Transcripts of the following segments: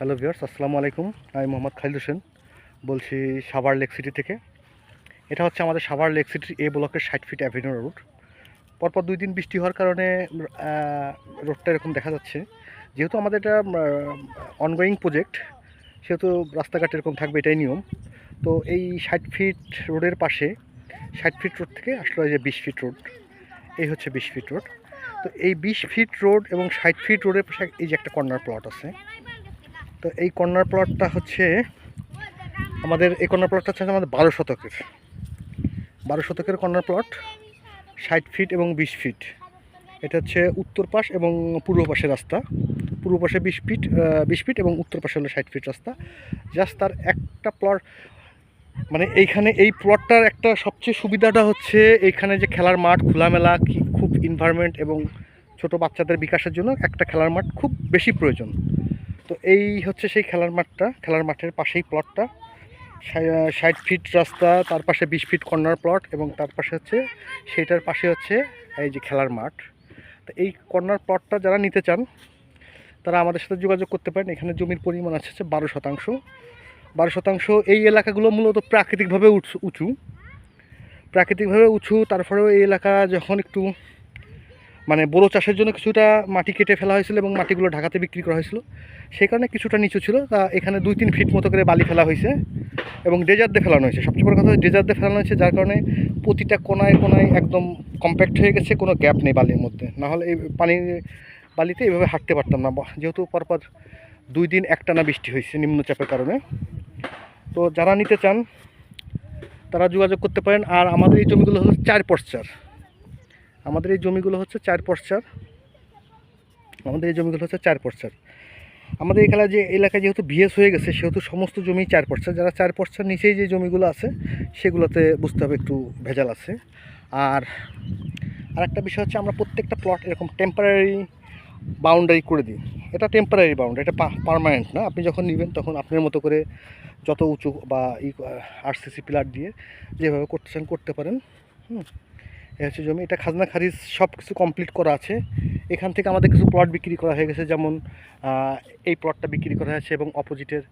Hello viewers, আসসালামু আলাইকুম। আমি মোহাম্মদ খালিদ হোসেন, বলছি সাভার লেক সিটি থেকে। এটা হচ্ছে আমাদের সাভার লেক সিটির এ ব্লকের ষাট ফিট অ্যাভিনিউ রোড। পরপর দুই দিন বৃষ্টি হওয়ার কারণে রোডটা এরকম দেখা যাচ্ছে। যেহেতু আমাদের এটা অনগোয়িং প্রজেক্ট সেহেতু রাস্তাঘাট এরকম থাকবে, এটাই নিয়ম। তো এই ষাট ফিট রোডের পাশে, ষাট ফিট রোড থেকে আসলে যে বিশ ফিট রোড। এই হচ্ছে বিশ ফিট রোড। তো এই বিশ ফিট রোড এবং ষাট ফিট রোডের পাশে এই যে একটা কর্নার প্লট আছে তো এই কর্নার প্লটটা হচ্ছে আমাদের, এই কর্নার প্লটটা হচ্ছে আমাদের বারো শতকের। বারো শতকের কর্নার প্লট, ষাট ফিট এবং বিশ ফিট। এটা হচ্ছে উত্তর পাশ এবং পূর্ব পাশের রাস্তা। পূর্ব পাশে বিশ ফিট বিশ ফিট এবং উত্তর পাশে হলো ষাট ফিট রাস্তা। জাস্ট তার একটা প্লট মানে এইখানে এই প্লটটার একটা সবচেয়ে সুবিধাটা হচ্ছে এইখানে যে খেলার মাঠ, খোলামেলা খুব এনভায়রনমেন্ট এবং ছোট বাচ্চাদের বিকাশের জন্য একটা খেলার মাঠ খুব বেশি প্রয়োজন। তো এই হচ্ছে সেই খেলার মাঠটা, খেলার মাঠের পাশেই প্লটটা ষাট ফিট রাস্তা, তার পাশে বিশ ফিট কর্নার প্লট এবং তার পাশে হচ্ছে, সেইটার পাশে হচ্ছে এই যে খেলার মাঠ। তো এই কর্নার প্লটটা যারা নিতে চান, তারা আমাদের সাথে যোগাযোগ করতে পারেন। এখানে জমির পরিমাণ আছে হচ্ছে বারো শতাংশ। বারো শতাংশ এই এলাকাগুলো মূলত প্রাকৃতিকভাবে উঁচু। প্রাকৃতিকভাবে উঁচু, তারপরেও এই এলাকা যখন একটু মানে বড়ো চাষের জন্য কিছুটা মাটি কেটে ফেলা হয়েছিল এবং মাটিগুলো ঢাকাতে বিক্রি করা হয়েছিল। সেই কারণে কিছুটা নিচু ছিল। তা এখানে দুই তিন ফিট মতো করে বালি ফেলা হয়েছে এবং ডেজার দিয়ে ফেলানো হয়েছে। সবচেয়ে বড় কথা ডেজার দিয়ে ফেলানো হয়েছে, যার কারণে প্রতিটা কোনায় কোনায় একদম কম্প্যাক্ট হয়ে গেছে, কোনো গ্যাপ নেই বালির মধ্যে। নাহলে এই পানির বালিতে এইভাবে হাঁটতে পারতাম না। যেহেতু পরপর দুই দিন একটানা বৃষ্টি হয়েছে নিম্নচাপের কারণে। তো যারা নিতে চান, তারা যোগাযোগ করতে পারেন। আর আমাদের এই জমিগুলো হলো চার পশ্চার। আমাদের এই জমিগুলো হচ্ছে চার পশ্চার। আমাদের এই জমিগুলো হচ্ছে চার পশ্চার। আমাদের এখানে যে এলাকায় যেহেতু বিএস হয়ে গেছে, সেহেতু সমস্ত জমি চার পশ্চার। যারা চার পশ্চার নিচেই যে জমিগুলো আছে, সেগুলোতে বুঝতে হবে একটু ভেজাল আছে। আর আরেকটা বিষয় হচ্ছে আমরা প্রত্যেকটা প্লট এরকম টেম্পারারি বাউন্ডারি করে দিই। এটা টেম্পারারি বাউন্ডারি এটা পারমানেন্ট না। আপনি যখন নেবেন তখন আপনার মতো করে যত উঁচু বা ই আরসিসি পিলার দিয়ে যেভাবে করতে চান করতে পারেন। হুম। হচ্ছে জমি। এটা খাজনা খারিজ সব কিছু কমপ্লিট করা আছে। এখান থেকে আমাদের কিছু প্লট বিক্রি করা হয়ে গেছে। যেমন এই প্লটটা বিক্রি করা হয়েছে এবং অপোজিটের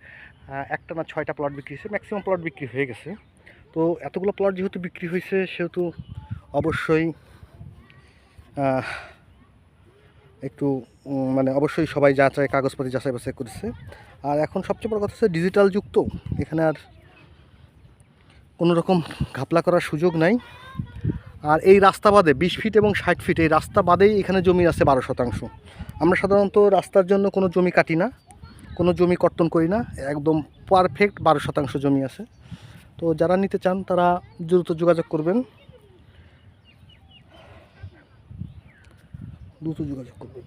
একটা না ছয়টা প্লট বিক্রি হয়েছে। ম্যাক্সিমাম প্লট বিক্রি হয়ে গেছে। তো এতগুলো প্লট যেহেতু বিক্রি হয়েছে, সেহেতু অবশ্যই একটু মানে অবশ্যই সবাই যাচাই, কাগজপত্র যাচাই বাছাই করেছে। আর এখন সবচেয়ে বড় কথা হচ্ছে ডিজিটাল যুগ তো। এখানে আর কোনো রকম ঘাপলা করার সুযোগ নাই। আর এই রাস্তা বাদে বিশ ফিট এবং ষাট ফিট এই রাস্তা বাদেই এখানে জমি আছে বারো শতাংশ। আমরা সাধারণত রাস্তার জন্য কোনো জমি কাটি না, কোনো জমি কর্তন করি না, একদম পারফেক্ট বারো শতাংশ জমি আছে। তো যারা নিতে চান, তারা দ্রুত যোগাযোগ করবেন। দ্রুত যোগাযোগ করবেন।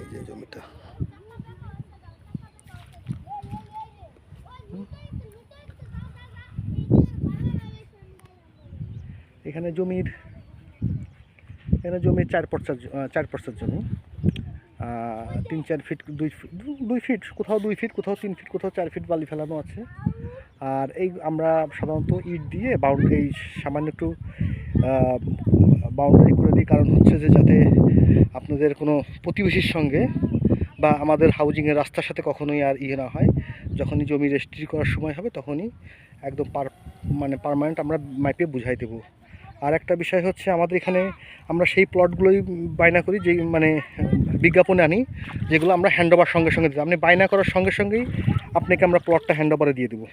এই যে জমিটা। এখানে জমির এখানে জমির চার পর্চার চার পর্চার জমি। তিন, চার ফিট দুই ফিট দুই ফিট কোথাও দুই ফিট কোথাও তিন ফিট কোথাও চার ফিট বালি ফেলানো আছে। আর এই আমরা সাধারণত ইট দিয়ে বাউন্ডারি সামান্য একটু বাউন্ডারি করে দিই। কারণ হচ্ছে যে যাতে আপনাদের কোনো প্রতিবেশীর সঙ্গে বা আমাদের হাউজিংয়ের রাস্তার সাথে কখনোই আর ইয়ে না হয়। যখনই জমি রেজিস্ট্রি করার সময় হবে, তখনই একদম পার মানে পারমানেন্ট আমরা মাইপে বুঝাই দেবো। আর একটা বিষয় হচ্ছে আমাদের এখানে আমরা সেই প্লটগুলোই বায়না করি যে মানে বিজ্ঞাপনে আনি, যেগুলো আমরা হ্যান্ড ওভার সঙ্গে সঙ্গে দিই। আপনি বায়না করার সঙ্গে সঙ্গেই আপনাকে আমরা প্লটটা হ্যান্ড ওভারে দিয়ে দেবো।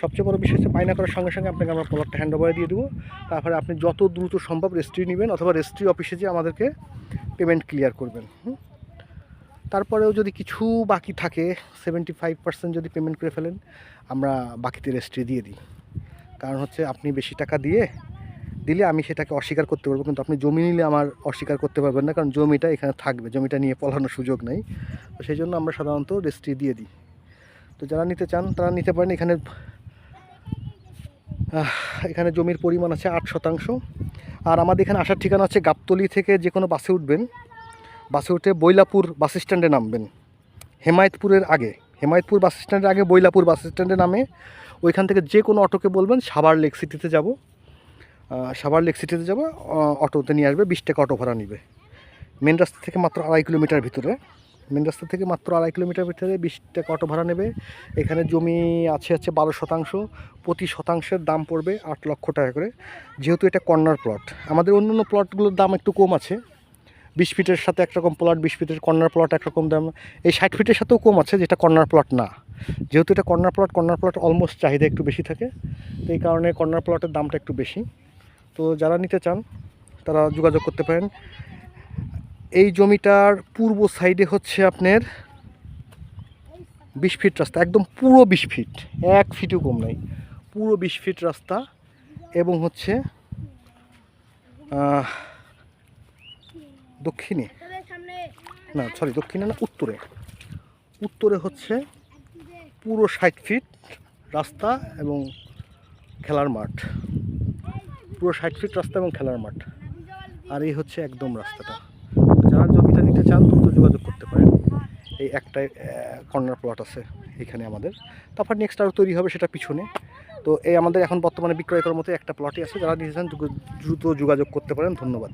সবচেয়ে বড় বিষয় হচ্ছে বায়না করার সঙ্গে সঙ্গে আপনাকে আমরা প্লটটা হ্যান্ড ওভারে দিয়ে দেবো। তারপরে আপনি যত দ্রুত সম্ভব রেজিস্ট্রি নেবেন অথবা রেজিস্ট্রি অফিসে যে আমাদেরকে পেমেন্ট ক্লিয়ার করবেন। তারপরেও যদি কিছু বাকি থাকে সেভেন্টি ফাইভ পার্সেন্ট যদি পেমেন্ট করে ফেলেন, আমরা বাকিতে রেজিস্ট্রি দিয়ে দিই। কারণ হচ্ছে আপনি বেশি টাকা দিয়ে দিলে আমি সেটাকে অস্বীকার করতে পারব। কিন্তু আপনি জমি নিলে আমার অস্বীকার করতে পারবেন না, কারণ জমিটা এখানে থাকবে, জমিটা নিয়ে পলানোর সুযোগ নেই। তো সেই জন্য আমরা সাধারণত রেজিস্ট্রি দিয়ে দিই। তো যারা নিতে চান, তারা নিতে পারেন এখানে এখানে জমির পরিমাণ আছে আট শতাংশ। আর আমাদের এখানে আসার ঠিকানা হচ্ছে গাবতলি থেকে যে কোনো বাসে উঠবেন। বাসে উঠে বৈলাপুর বাস স্ট্যান্ডে নামবেন। হেমায়তপুরের আগে, হেমায়তপুর বাস স্ট্যান্ডের আগে বৈলাপুর বাস স্ট্যান্ডে নামে, ওইখান থেকে যে কোনো অটোকে বলবেন, সাভার লেক সিটিতে যাব। সাভার লেক সিটিতে যাব অটোতে নিয়ে আসবে, বিশ টাকা অটো ভাড়া নিবে। মেন রাস্তা থেকে মাত্র আড়াই কিলোমিটার ভিতরে। মেন রাস্তা থেকে মাত্র আড়াই কিলোমিটার ভিতরে বিশ টাকা অটো ভাড়া নেবে। এখানে জমি আছে হচ্ছে বারো শতাংশ, প্রতি শতাংশের দাম পড়বে আট লক্ষ টাকা করে। যেহেতু এটা কর্নার প্লট, আমাদের অন্য অন্য প্লটগুলোর দাম একটু কম আছে। বিশ ফিটের সাথে একরকম প্লট, বিশ ফিটের কর্নার প্লট একরকম দাম। এই ষাট ফিটের সাথেও কম আছে, যেটা কর্নার প্লট না। যেহেতু এটা corner plot corner plot almost চাহিদা একটু বেশি থাকে। তো এই কারণে কর্নার প্লটের দামটা একটু বেশি। তো যারা নিতে চান, তারা যোগাযোগ করতে পারেন। এই জমিটার পূর্ব সাইডে হচ্ছে আপনার বিশ ফিট রাস্তা, একদম পুরো বিশ ফিট, এক ফিটও কম নাই। পুরো বিশ ফিট রাস্তা এবং হচ্ছে দক্ষিণে, না সরি দক্ষিণে না, উত্তরে। উত্তরে হচ্ছে পুরো ষাট ফিট রাস্তা এবং খেলার মাঠ। পুরো ষাট ফিট রাস্তা এবং খেলার মাঠ। আর এই হচ্ছে একদম রাস্তাটা। যারা জমিটা নিতে চান, দ্রুত যোগাযোগ করতে পারেন। এই একটাই কর্নার প্লট আছে এখানে আমাদের। তারপর নেক্সট আরও তৈরি হবে সেটা পিছনে। তো এই আমাদের এখন বর্তমানে বিক্রয় করার মতো একটা প্লটই আছে। যারা নিতে চান, দ্রুত যোগাযোগ করতে পারেন। ধন্যবাদ।